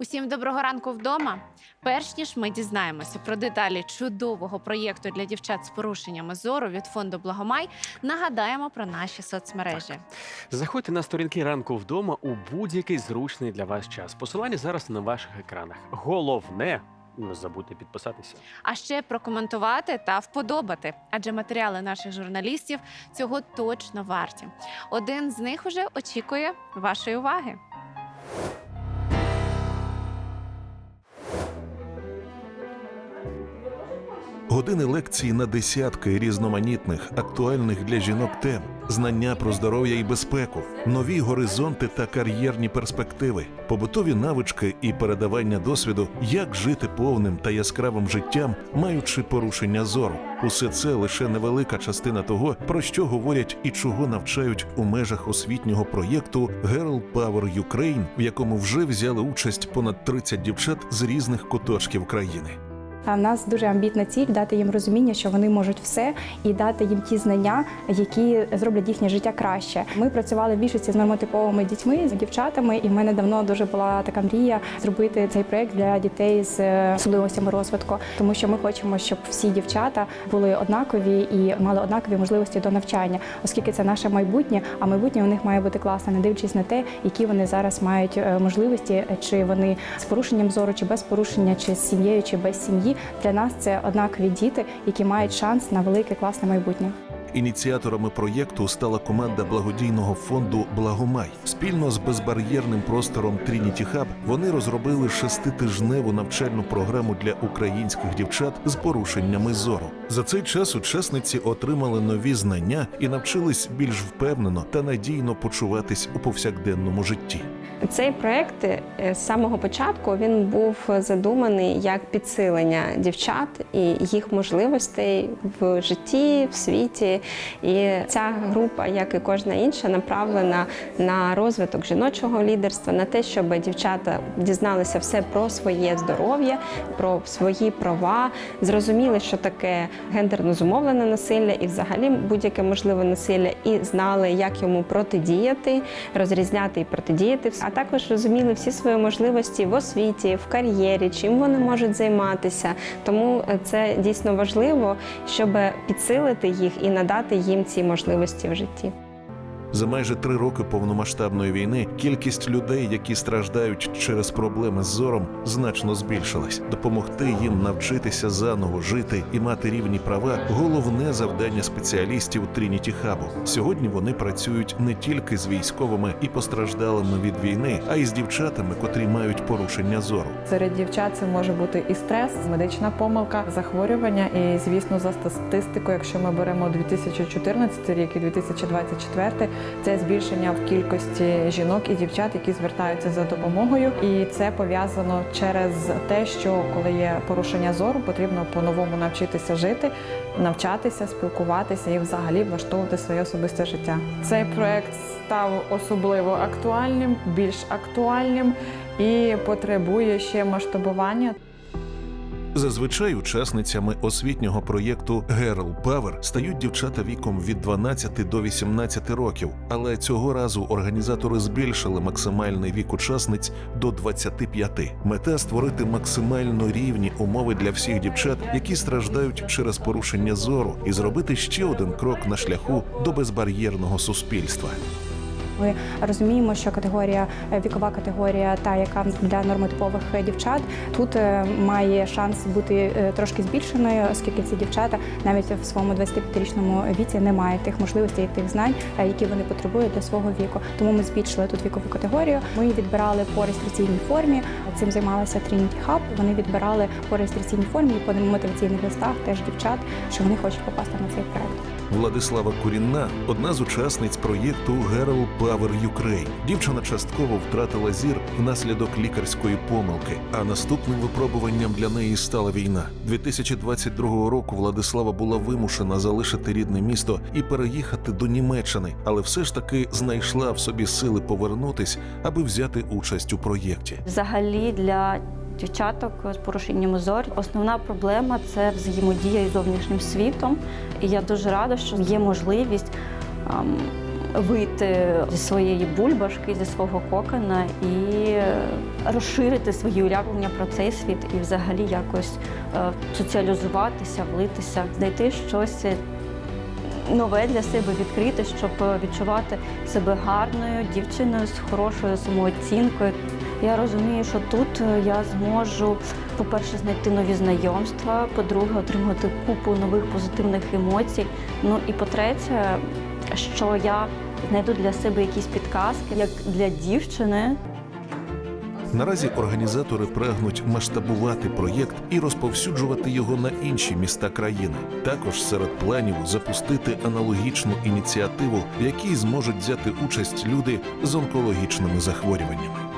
Усім доброго ранку вдома. Перш ніж ми дізнаємося про деталі чудового проєкту для дівчат з порушеннями зору від фонду Благомай, нагадаємо про наші соцмережі. Заходьте на сторінки ранку вдома у будь-який зручний для вас час. Посилання зараз на ваших екранах. Головне, не забудьте підписатися. А ще прокоментувати та вподобати, адже матеріали наших журналістів цього точно варті. Один з них уже очікує вашої уваги. Години лекцій на десятки різноманітних, актуальних для жінок тем, знання про здоров'я і безпеку, нові горизонти та кар'єрні перспективи, побутові навички і передавання досвіду, як жити повним та яскравим життям, маючи порушення зору. Усе це лише невелика частина того, про що говорять і чого навчають у межах освітнього проєкту Girl Power Ukraine, в якому вже взяли участь понад 30 дівчат з різних куточків країни. А в нас дуже амбітна ціль дати їм розуміння, що вони можуть все, і дати їм ті знання, які зроблять їхнє життя краще. Ми працювали в більшості з нормотиповими дітьми, з дівчатами, і в мене давно дуже була така мрія зробити цей проект для дітей з е, особливостями розвитку, тому що ми хочемо, щоб всі дівчата були однакові і мали однакові можливості до навчання, оскільки це наше майбутнє. А майбутнє у них має бути класне, не дивлячись на те, які вони зараз мають е, можливості, чи вони з порушенням зору, чи без порушення, чи з сім'єю, чи без сім'ї. Для нас це однакові діти, які мають шанс на велике класне майбутнє. Ініціаторами проєкту стала команда благодійного фонду Благомай. Спільно з безбар'єрним простором Trinity Hub вони розробили шеститижневу навчальну програму для українських дівчат з порушеннями зору. За цей час учасниці отримали нові знання і навчились більш впевнено та надійно почуватись у повсякденному житті. Цей проект е, з самого початку він був задуманий як підсилення дівчат і їх можливостей в житті, в світі. І ця група, як і кожна інша, направлена на розвиток жіночого лідерства, на те, щоб дівчата дізналися все про своє здоров'я, про свої права, зрозуміли, що таке гендерно зумовлене насилля і взагалі будь-яке можливе насилля, і знали, як йому протидіяти, розрізняти і протидіяти а також розуміли всі свої можливості в освіті, в кар'єрі, чим вони можуть займатися. Тому е, це дійсно важливо, щоб підсилити їх і надати їм ці можливості в житті. За майже три роки повномасштабної війни кількість людей, які страждають через проблеми з зором, значно збільшилась. Допомогти їм навчитися заново жити і мати рівні права головне завдання спеціалістів Trinity Hub. Сьогодні вони працюють не тільки з військовими і постраждалими від війни, а й з дівчатами, котрі мають порушення зору. Серед дівчат це може бути і стрес, медична помилка, захворювання. І звісно, за статистикою, якщо ми беремо 2014 рік і 2024, це збільшення в кількості жінок і дівчат, які звертаються за допомогою. І це пов'язано через те, що коли є порушення зору, потрібно по-новому навчитися жити, навчатися, спілкуватися і взагалі влаштовувати своє особисте життя. Цей проект став особливо актуальним, більш актуальним і потребує ще масштабування. Зазвичай учасницями освітнього проєкту Girl Power стають дівчата віком від 12 до 18 років. Але цього разу організатори збільшили максимальний вік учасниць до 25. Мета створити максимально рівні умови для всіх дівчат, які страждають через порушення зору, і зробити ще один крок на шляху до безбар'єрного суспільства. Ми розуміємо, що категорія е, вікова категорія, та яка для нормотипових е, дівчат, тут е, має шанс бути трошки збільшеною, оскільки ці дівчата навіть в своєму 25-річному віці не мають тих можливостей і тих знань, які вони потребують для свого віку. Тому ми збільшили тут вікову категорію. Ми відбирали по реєстраційній формі. Цим займалася Trinity Hub. Вони відбирали по реєстраційній формі і по мотиваційних листах теж дівчат, що вони хочуть попасти на цей проект. Владислава Курінна одна з учасниць проєкту Girl Power Ukraine. Дівчина частково втратила зір внаслідок лікарської помилки. А наступним випробуванням для неї стала війна. 2022 року Владислава була вимушена залишити рідне місто і переїхати до Німеччини, але все ж таки знайшла в собі сили повернутись, аби взяти участь у проєкті. Взагалі для дівчаток з порушенням зору основна проблема це взаємодія із зовнішнім світом. І я дуже рада, що є можливість ем, вийти зі своєї бульбашки, зі свого кокона і розширити свої уявлення про цей світ і взагалі якось е, соціалізуватися, влитися, знайти щось нове для себе відкрити, щоб е, відчувати себе гарною дівчиною з хорошою самооцінкою. Я розумію, що тут е, я зможу, по-перше, знайти нові знайомства, по-друге, отримати купу нових позитивних емоцій. Ну і по-третє, що я знайду для себе якісь підказки, як для дівчини, Наразі організатори прагнуть масштабувати проєкт і розповсюджувати його на інші міста країни. Також серед планів запустити аналогічну ініціативу, в якій зможуть взяти участь люди з онкологічними захворюваннями.